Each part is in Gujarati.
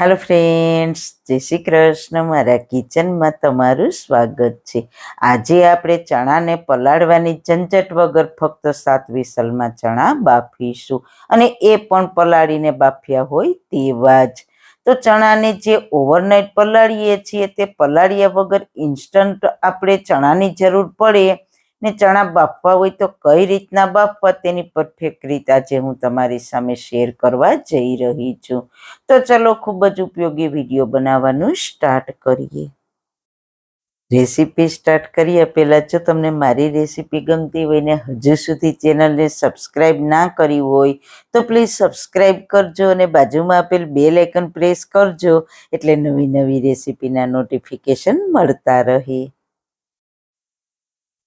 હેલો ફ્રેન્ડ્સ જય શ્રી કૃષ્ણ. મારા કિચનમાં તમારું સ્વાગત છે. આજે આપણે ચણાને પલાળવાની ઝંઝટ વગર ફક્ત સાત વિસલમાં ચણા બાફીશું. અને એ પણ પલાળીને બાફ્યા હોય તેવા જ. તો ચણાને જે ઓવરનાઇટ પલાળીએ છીએ તે પલાળ્યા વગર ઇન્સ્ટન્ટ આપણે ચણાની જરૂર પડે. ને ચણા બાફવા હોય તો કઈ રીતના બાફવા? તેની પરફેક્ટ રીત આજે હું તમારી સામે શેર કરવા જઈ રહી છું. તો ચલો ખૂબ જ ઉપયોગી વીડિયો બનાવવાનું સ્ટાર્ટ કરીએ. રેસીપી સ્ટાર્ટ કરીએ. પહેલાં જો તમને મારી રેસીપી ગમતી હોય ને હજુ સુધી ચેનલને સબસ્ક્રાઈબ ના કરી હોય, તો પ્લીઝ સબસ્ક્રાઈબ કરજો અને બાજુમાં આપેલ બેલ આઇકન પ્રેસ કરજો, એટલે નવી નવી રેસીપીના નોટિફિકેશન મળતા રહે.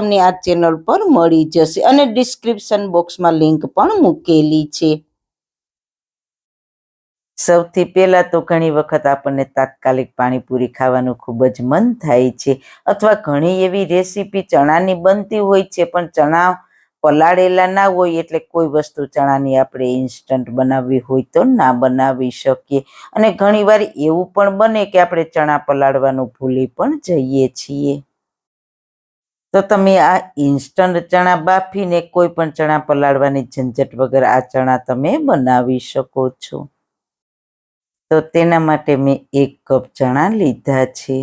તમને આ ચેનલ પર મળી જશે અને ડિસ્ક્રિપ્શન બોક્સમાં લિંક પણ મૂકેલી છે. સૌથી પહેલાં તો ઘણી વખત આપણને તાત્કાલિક પાણીપુરી ખાવાનું ખૂબ જ મન થાય છે અથવા ઘણી એવી રેસીપી ચણાની બનતી હોય છે પણ ચણા પલાળેલા ના હોય એટલે કોઈ વસ્તુ ચણાની આપણે ઇન્સ્ટન્ટ બનાવવી હોય તો ના બનાવી શકીએ. અને ઘણીવાર એવું પણ બને કે આપણે ચણા પલાળવાનું ભૂલી પણ જઈએ છીએ. તો તમે આ ઇન્સ્ટન્ટ ચણા બાફીને કોઈ પણ ચણા પલાળવાની ઝંઝટ વગર આ ચણા તમે બનાવી શકો છો. તો તેના માટે મેં એક કપ ચણા લીધા છે.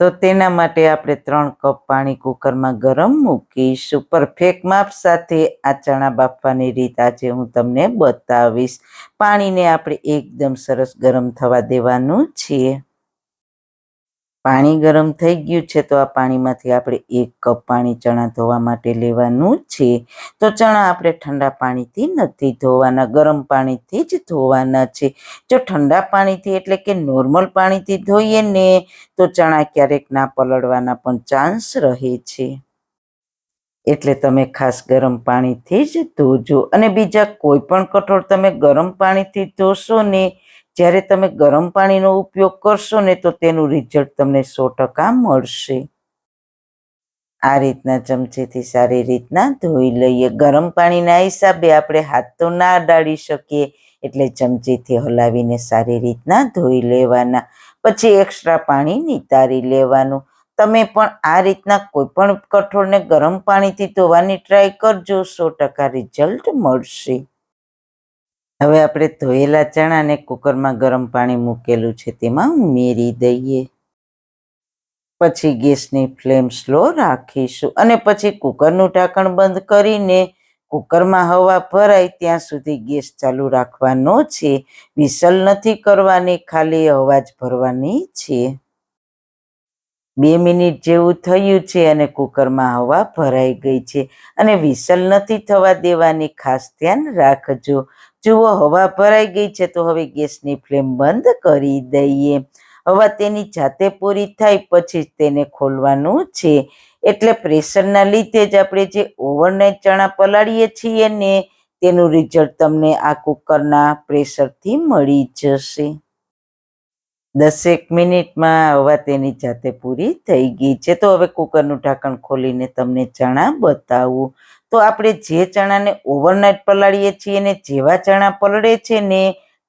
તો તેના માટે આપણે ત્રણ કપ પાણી કુકરમાં ગરમ મૂકીશું. પરફેક્ટ માપ સાથે આ ચણા બાફવાની રીત આજે હું તમને બતાવીશ. પાણીને આપણે એકદમ સરસ ગરમ થવા દેવાનું છે. પાણી ગરમ થઈ ગયું છે, તો આ પાણીમાંથી આપણે એક કપ પાણી ચણા ધોવા માટે લેવાનું છે. તો ચણા આપણે ઠંડા પાણીથી નથી ધોવાના, ગરમ પાણીથી જ ધોવાના છે. જો ઠંડા પાણીથી એટલે કે નોર્મલ પાણીથી ધોઈએ ને, તો ચણા ક્યારેક ના પલળવાના પણ ચાન્સ રહે છે. એટલે તમે ખાસ ગરમ પાણીથી જ ધોજો. અને બીજા કોઈ પણ કઠોળ તમે ગરમ પાણીથી ધોશો ને જ્યારે તમે ગરમ પાણીનો ઉપયોગ કરશો ને તો તેનું રિઝલ્ટ તમને સો ટકા મળશે. આ રીતના ચમચીથી સારી રીતના ધોઈ લઈએ. ગરમ પાણીના હિસાબે આપણે હાથ તો ના અડાડી શકીએ, એટલે ચમચીથી હલાવીને સારી રીતના ધોઈ લેવાના. પછી એક્સ્ટ્રા પાણી નિતારી લેવાનું. તમે પણ આ રીતના કોઈ પણ કઠોળને ગરમ પાણીથી ધોવાની ટ્રાય કરજો, સો ટકા રિઝલ્ટ મળશે. હવે આપણે ધોયેલા ચણાને કુકરમાં ગરમ પાણી મૂકેલું છે, તેમાં ઉમેરી દઈએ. પછી ગેસની ફ્લેમ સ્લો રાખીશું અને પછી કુકરનું ઢાંકણ બંધ કરીને કુકરમાં હવા ભરાય ત્યાં સુધી ગેસ ચાલુ રાખવાનો છે. વિસલ નથી કરવાની, ખાલી હવા જ ભરવાની છે. બે મિનિટ જેવું થયું છે અને કુકરમાં હવા ભરાઈ ગઈ છે અને વિસલ નથી થવા દેવાની, ખાસ ધ્યાન રાખજો. જુઓ, હવા ભરાઈ ગઈ છે તો હવે ગેસની ફ્લેમ બંધ કરી દઈએ. હવા તેની જાતે પૂરી થાય પછી તેને ખોલવાનું છે. એટલે પ્રેશરના લીધે જ આપણે જે ઓવરનાઇટ ચણા પલાળીએ છીએ ને તેનું રિઝલ્ટ તમને આ કુકરના પ્રેશરથી મળી જશે. દસેક મિનિટમાં હવા તેની જાતે પૂરી થઈ ગઈ છે. તો હવે કુકરનું ઢાંકણ ખોલીને તમને ચણા બતાવું. તો આપણે જે ચણાને ઓવરનાઇટ પલાળીએ છીએ ને જેવા ચણા પલળે છે ને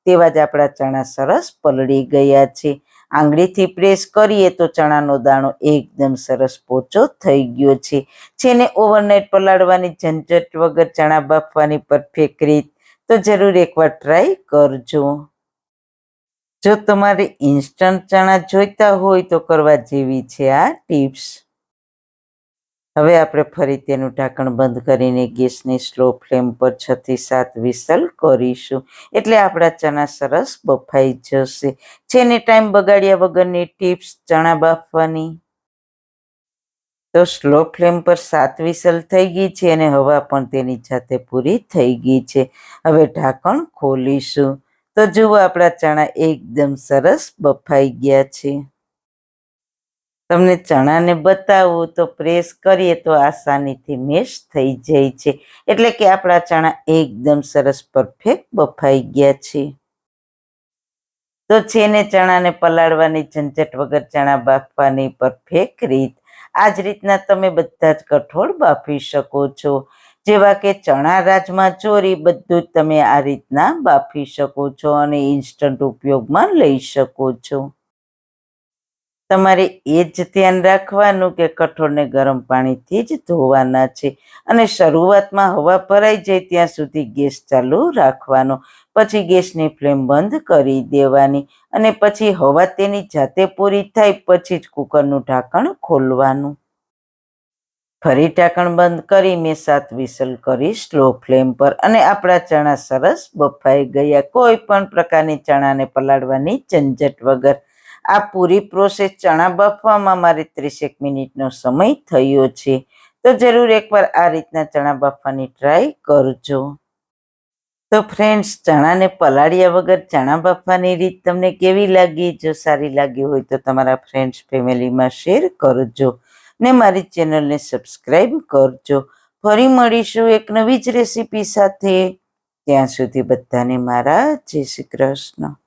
તેવા જ આપણા ચણા સરસ પલળી ગયા છે. આંગળીથી પ્રેસ કરીએ તો ચણાનો દાણો એકદમ સરસ પોચો થઈ ગયો છે. જેને ઓવરનાઇટ પલાળવાની ઝંઝટ વગર ચણા બાફવાની પરફેક્ટ રીત તો જરૂર એકવાર ટ્રાય કરજો. જો તમારે ઇન્સ્ટન્ટ ચણા જોઈતા હોય તો કરવા જેવી છે આ ટિપ્સ હવે આપણે ફરી તેનું ઢાંકણ બંધ કરીને ગેસની સ્લો ફ્લેમ પર છ થી સાત વિસલ કરીશું. એટલે આપણા ચણા સરસ બફાઈ જશે. છેને ટાઈમ બગાડ્યા વગરની ટિપ્સ ચણા બાફવાની. તો સ્લો ફ્લેમ પર સાત વિસલ થઈ ગઈ છે અને હવા પણ તેની જાતે પૂરી થઈ ગઈ છે. હવે ઢાંકણ ખોલીશું. તો જુઓ આપણા ચણા એકદમ સરસ બફાઈ ગયા છે. તમને ચણાને બતાવું તો પ્રેસ કરીએ તો આસાનીથી મેશ થઈ જાય છે. એટલે કે આપણા ચણા એકદમ સરસ પરફેક્ટ બફાઈ ગયા છે. તો છે ને ચણાને પલાળવાની, ઝંઝટ વગર ચણા બાફવાની પરફેક્ટ રીત. આ જ રીતના તમે બધા જ કઠોળ બાફી શકો છો. જેવા કે ચણા રાજમા ચોરી બધું જ તમે આ રીતના બાફી શકો છો અને ઇન્સ્ટન્ટ ઉપયોગમાં લઈ શકો છો. તમારે એ જ ધ્યાન રાખવાનું કે કઠોળને ગરમ પાણીથી જ ધોવાના છે. અને શરૂઆતમાં હવા ભરાઈ જાય ત્યાં સુધી ગેસ ચાલુ રાખવાનો. પછી ગેસની ફ્લેમ બંધ કરી દેવાની અને પછી હવા તેની જાતે પૂરી થાય પછી જ કુકરનું ઢાંકણ ખોલવાનું. ફરી ઢાંકણ બંધ કરી મેં સાત વિસલ કરી સ્લો ફ્લેમ પર અને આપણા ચણા સરસ બફાઈ ગયા. કોઈ પણ પ્રકારની ચણાને પલાળવાની ઝંઝટ વગર. આ પૂરી પ્રોસેસ ચણા બાફવામાં મારે ત્રીસેક મિનિટનો સમય થયો છે. તો જરૂર એકવાર આ રીતના ચણા બાફવાની ટ્રાય કરજો. તો ફ્રેન્ડ્સ ચણાને પલાળ્યા વગર ચણા બાફવાની રીત તમને કેવી લાગી? જો સારી લાગી હોય તો તમારા ફ્રેન્ડ્સ ફેમિલીમાં શેર કરજો ને મારી ચેનલને સબસ્ક્રાઈબ કરજો. ફરી મળીશું એક નવી જ રેસીપી સાથે. ત્યાં સુધી બધાને મારા જય શ્રી કૃષ્ણ.